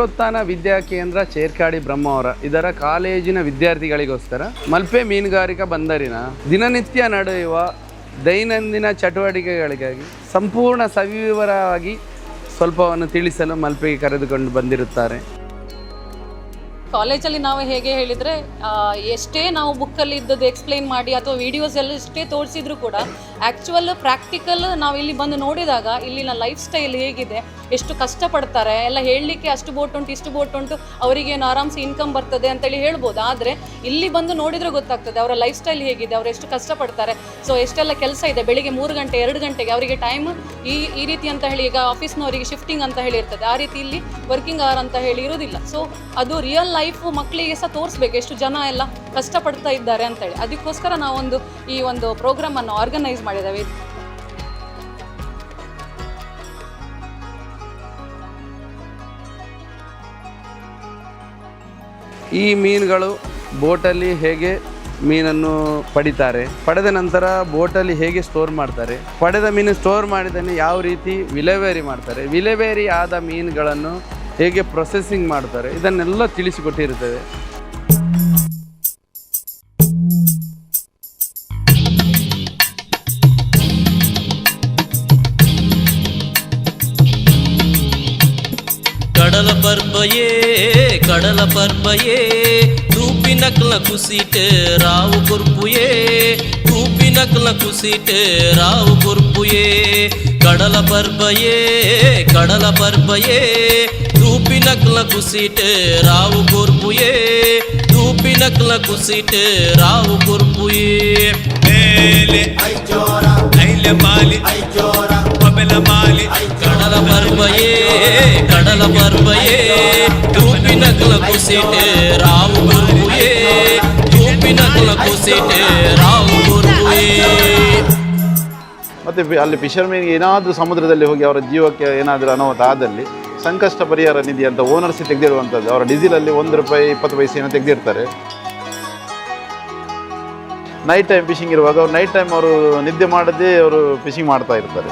ರಾಷ್ಟ್ರೋತ್ಥಾನ ವಿದ್ಯಾ ಕೇಂದ್ರ ಚೇರ್ಕಾಡಿ ಬ್ರಹ್ಮಾವರ ಇದರ ಕಾಲೇಜಿನ ವಿದ್ಯಾರ್ಥಿಗಳಿಗೋಸ್ಕರ ಮಲ್ಪೆ ಮೀನುಗಾರಿಕಾ ಬಂದರಿನ ದಿನನಿತ್ಯ ನಡೆಯುವ ದೈನಂದಿನ ಚಟುವಟಿಕೆಗಳಿಗಾಗಿ ಸಂಪೂರ್ಣ ಸವಿವರವಾಗಿ ಸ್ವಲ್ಪವನ್ನು ತಿಳಿಸಲು ಮಲ್ಪೆಗೆ ಕರೆದುಕೊಂಡು ಬಂದಿರುತ್ತಾರೆ. ಕಾಲೇಜಲ್ಲಿ ನಾವು ಹೇಗೆ ಹೇಳಿದರೆ ಎಷ್ಟೇ ನಾವು ಬುಕ್ಕಲ್ಲಿ ಇದ್ದದ್ದು ಎಕ್ಸ್ಪ್ಲೈನ್ ಮಾಡಿ ಅಥವಾ ವಿಡಿಯೋಸ್ ಎಲ್ಲ ಎಷ್ಟೇ ತೋರಿಸಿದ್ರು ಕೂಡ ಆ್ಯಕ್ಚುವಲ್ ಪ್ರಾಕ್ಟಿಕಲ್ ನಾವು ಇಲ್ಲಿ ಬಂದು ನೋಡಿದಾಗ ಇಲ್ಲಿನ ಲೈಫ್ ಸ್ಟೈಲ್ ಹೇಗಿದೆ, ಎಷ್ಟು ಕಷ್ಟಪಡ್ತಾರೆ, ಎಲ್ಲ ಹೇಳಲಿಕ್ಕೆ ಅಷ್ಟು ಬೋಟ್ ಉಂಟು, ಇಷ್ಟು ಬೋಟ್ ಉಂಟು ಅವರಿಗೇನು ಆರಾಮ್ಸೆ ಇನ್ಕಮ್ ಬರ್ತದೆ ಅಂತೇಳಿ ಹೇಳ್ಬೋದು. ಆದರೆ ಇಲ್ಲಿ ಬಂದು ನೋಡಿದರೆ ಗೊತ್ತಾಗ್ತದೆ ಅವರ ಲೈಫ್ ಸ್ಟೈಲ್ ಹೇಗಿದೆ, ಅವರು ಎಷ್ಟು ಕಷ್ಟಪಡ್ತಾರೆ. ಸೊ ಎಷ್ಟೆಲ್ಲ ಕೆಲಸ ಇದೆ, ಬೆಳಿಗ್ಗೆ ಮೂರು ಗಂಟೆ, ಎರಡು ಗಂಟೆಗೆ ಅವರಿಗೆ ಟೈಮ್ ಈ ಈ ರೀತಿ ಅಂತ ಹೇಳಿ ಈಗ ಆಫೀಸ್ನವರಿಗೆ ಶಿಫ್ಟಿಂಗ್ ಅಂತ ಹೇಳಿ ಇರ್ತದೆ. ಆ ರೀತಿ ಇಲ್ಲಿ ವರ್ಕಿಂಗ್ ಅವರ್ ಅಂತ ಹೇಳಿ ಇರೋದಿಲ್ಲ ಸೊ ಅದು ರಿಯಲ್ ಲೈಫ್ ಮಕ್ಕಳಿಗೆ ಸಹ ತೋರಿಸ್ಬೇಕು, ಎಷ್ಟು ಜನ ಎಲ್ಲ ಕಷ್ಟಪಡ್ತಾ ಇದ್ದಾರೆ ಅಂತೇಳಿ. ಅದಕ್ಕೋಸ್ಕರ ನಾವೊಂದು ಈ ಒಂದು ಪ್ರೋಗ್ರಾಮನ್ನು ಆರ್ಗನೈಸ್ ಮಾಡಿದ್ದೇವೆ. ಈ ಮೀನುಗಳು ಬೋಟಲ್ಲಿ ಹೇಗೆ ಮೀನನ್ನು ಪಡಿತಾರೆ, ಪಡೆದ ನಂತರ ಬೋಟಲ್ಲಿ ಹೇಗೆ ಸ್ಟೋರ್ ಮಾಡ್ತಾರೆ, ಪಡೆದ ಮೀನು ಸ್ಟೋರ್ ಮಾಡಿದ್ದನ್ನು ಯಾವ ರೀತಿ ವಿಲೇವೇರಿ ಮಾಡ್ತಾರೆ, ವಿಲೇವೇರಿ ಆದ ಮೀನುಗಳನ್ನು ಹೇಗೆ ಪ್ರೊಸೆಸಿಂಗ್ ಮಾಡ್ತಾರೆ, ಇದನ್ನೆಲ್ಲ ತಿಳಿಸಿಕೊಟ್ಟಿರುತ್ತೇವೆ கடல பர்பயே கடல பர்பயே தூப்பினக்கல குசிட்டு ராவு குறுப்புயே தூப்பினக்கல குசிட்டு ராவு குறுப்புயே கடல பர்பயே கடல பர்பயே தூப்பினக்கல குசிட்டு ராவு குறுப்புயே தூப்பினக்கல குசிட்டு ராவு குறுப்புயே மேலே ஐச்சோரா கைல மாலி கடல பர்பயே கடல பர்பையே தூப்பி நக்கல குசிட்டு ராவு பொறுப்புயே தூப்பி நக்கல குசிட்டு ராவு பொறுப்புயே ಮತ್ತು ಫಿ- ಅಲ್ಲಿ ಫಿಶರ್ಮೆನ್ಗೆ ಏನಾದರೂ ಸಮುದ್ರದಲ್ಲಿ ಹೋಗಿ ಅವರ ಜೀವಕ್ಕೆ ಏನಾದರೂ ಅನಾಹುತ ಆದಲ್ಲಿ ಸಂಕಷ್ಟ ಪರಿಹಾರ ನಿಧಿ ಅಂತ ಓನರ್ಸ್ ತೆಗೆದಿರುವಂಥದ್ದು ಅವರ ಡೀಸೆಲಲ್ಲಿ ಒಂದು ರೂಪಾಯಿ ಇಪ್ಪತ್ತು ಪೈಸೆಯನ್ನು ತೆಗೆದಿರ್ತಾರೆ ನೈಟ್ ಟೈಮ್ ಫಿಶಿಂಗ್ ಇರುವಾಗ ಅವ್ರು ನೈಟ್ ಟೈಮ್ ಅವರು ನಿದ್ದೆ ಮಾಡದೇ ಅವರು ಫಿಶಿಂಗ್ ಮಾಡ್ತಾ ಇರ್ತಾರೆ